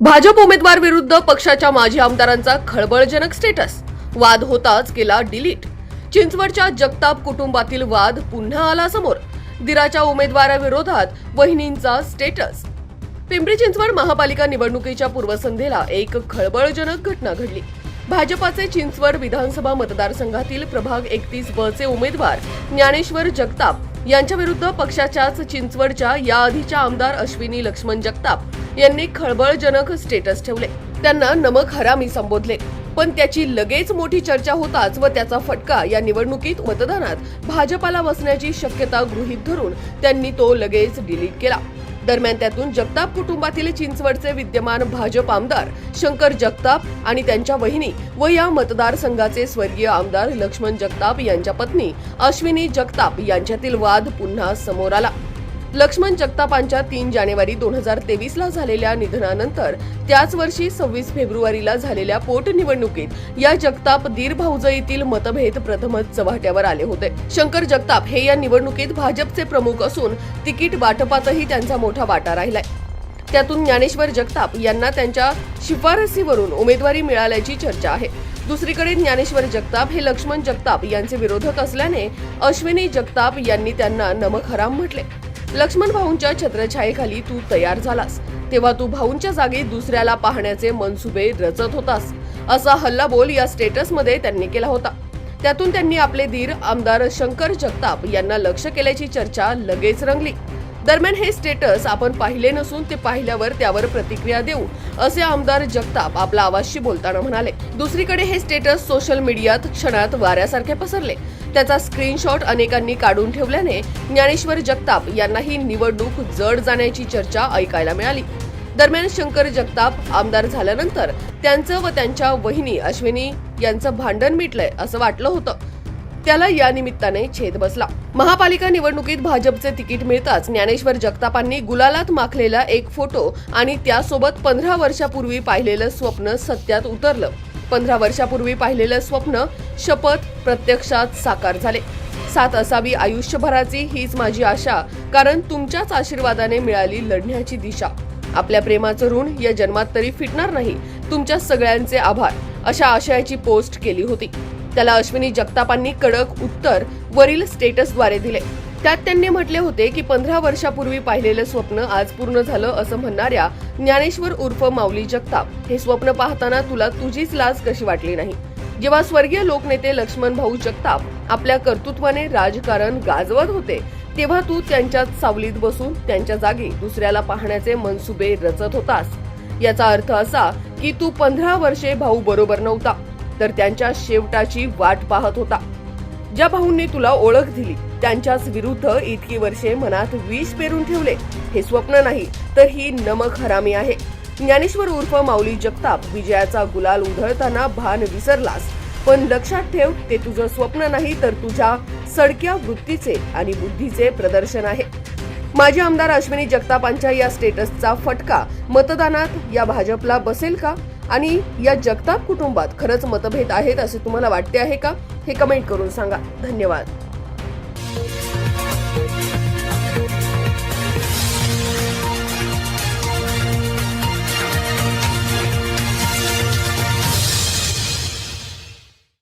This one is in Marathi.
भाजप उमेदवार विरुद्ध पक्षाच्या माजी आमदारांचा खळबळजनक स्टेटस. वाद होताच केला डिलीट. चिंचवडच्या जगताप कुटुंबातील वाद पुन्हा आला समोर. दिराच्या उमेदवाराविरोधात वहिनींचा स्टेटस. पिंपरी चिंचवड महापालिका निवडणुकीच्या पूर्वसंध्येला एक खळबळजनक घटना घडली. भाजपाचे चिंचवड विधानसभा मतदारसंघातील प्रभाग एकतीस ब चे उमेदवार ज्ञानेश्वर जगताप यांच्याविरुद्ध पक्षाच्याच चिंचवडच्या याआधीच्या आमदार अश्विनी लक्ष्मण जगताप यांनी खळबळजनक स्टेटस ठेवले. त्यांना नमक हरामी संबोधले. पण त्याची लगेच मोठी चर्चा होताच व त्याचा फटका या निवडणुकीत मतदानात भाजपाला बसण्याची शक्यता गृहीत धरून त्यांनी तो लगेच डिलीट केला. दरम्यान त्यातून जगताप कुटुंबातील चिंचवडचे विद्यमान भाजप आमदार शंकर जगताप आणि त्यांच्या वहिनी व या मतदारसंघाचे स्वर्गीय आमदार लक्ष्मण जगताप यांच्या पत्नी अश्विनी जगताप यांच्यातील वाद पुन्हा समोर आला. लक्ष्मण जगतापांच्या तीन जानेवारी दोन हजार तेवीस ला झालेल्या निधनानंतर त्याच वर्षी सव्वीस फेब्रुवारीला झालेल्या पोटनिवडणुकीत या जगताप दीर येथील मतभेद प्रथमच चव्हाट्यावर आले होते. शंकर जगताप हे या निवडणुकीत भाजपचे प्रमुख असून तिकीट वाटपातही त्यांचा मोठा वाटा राहिलाय. त्यातून ज्ञानेश्वर जगताप यांना त्यांच्या शिफारसीवरून उमेदवारी मिळाल्याची चर्चा आहे. दुसरीकडे ज्ञानेश्वर जगताप हे लक्ष्मण जगताप यांचे विरोधक असल्याने अश्विनी जगताप यांनी त्यांना नमक हराम म्हटले. लक्ष्मण भाऊंच्या छत्रछायेखाली तू तयार झालास. तेव्हा तू भाऊंच्या जागी दुसऱ्याला पाहण्याचे मनसुबे रचत होतास. असा हल्लाबोल या स्टेटसमध्ये त्यांनी केला होता. त्यातून त्यांनी आपले धीर आमदार शंकर जगताप यांना लक्ष केल्याची चर्चा लगेच रंगली. दरम्यान हे स्टेटस आपण पाहिले नसून ते पाहिल्यावर त्यावर प्रतिक्रिया देऊ असे आमदार जगताप आपला आवाजशी बोलताना म्हणाले. दुसरीकडे हे स्टेटस सोशल मीडियात क्षणात वाऱ्यासारखे पसरले. त्याचा स्क्रीनशॉट अनेकांनी काढून ठेवल्याने ज्ञानेश्वर जगताप यांनाही निवडणूक जड जाण्याची चर्चा ऐकायला मिळाली. दरम्यान शंकर जगताप आमदार झाल्यानंतर त्यांचं व त्यांच्या वहिनी अश्विनी यांचं भांडण मिटलंय असं वाटलं होतं. त्याला या निमित्ताने छेद बसला. महापालिका निवडणुकीत भाजपचे तिकीट मिळताच ज्ञानेश्वर जगतापांनी गुलालात माखलेला एक फोटो आणि त्यासोबत पंधरा वर्षापूर्वी पाहिलेलं स्वप्न सत्यात उतरलं. पंधरा वर्षापूर्वी पाहिलेलं स्वप्न शपथ प्रत्यक्षात साकार झाले. साथ असावी आयुष्यभराची हीच माझी आशा कारण तुमच्याच आशीर्वादाने मिळाली लढण्याची दिशा. आपल्या प्रेमाचं ऋण या जन्मात तरी फिटणार नाही. तुमच्या सगळ्यांचे आभार. अशा आशयाची पोस्ट केली होती. त्याला अश्विनी जगतापांनी कडक उत्तर वरील स्टेटसद्वारे दिले. त्यात त्यांनी म्हटले होते की पंधरा वर्षापूर्वी पाहिलेलं स्वप्न आज पूर्ण झालं असं म्हणणाऱ्या ज्ञानेश्वर उर्फ माऊली जगताप. हे स्वप्न पाहताना तुला तुझीच लाज कशी वाटली नाही? जेव्हा स्वर्गीय लोकनेते लक्ष्मण भाऊ जगताप आपल्या कर्तृत्वाने राजकारण गाजवत होते तेव्हा तू त्यांच्यात सावलीत बसून त्यांच्या जागी दुसऱ्याला पाहण्याचे मनसुबे रचत होतास. याचा अर्थ असा की तू पंधरा वर्षे भाऊ बरोबर नव्हता तर त्यांच्या शेवटाची वाट पाहत होता. ज्या भाऊंनी तुला ओळख दिली त्यांच्याच विरुद्ध इतकी वर्षे मनात विष पेरून ठेवले हे स्वप्न नाही तर ही नमक हरामी आहे. ज्ञानेश्वर उर्फ माऊली जगताप विजयाचा गुलाल उधळताना भान विसरलास. पण लक्षात ठेव ते तुझं स्वप्न नाही तर तुझ्या सडक्या वृत्तीचे आणि बुद्धीचे प्रदर्शन आहे. माजी आमदार अश्विनी जगतापांच्या या स्टेटसचा फटका मतदानात या भाजपला बसेल का? आणि या जगताप कुटुंबात खरंच मतभेद आहेत असे तुम्हाला वाटते आहे का? हे कमेंट करून सांगा. धन्यवाद.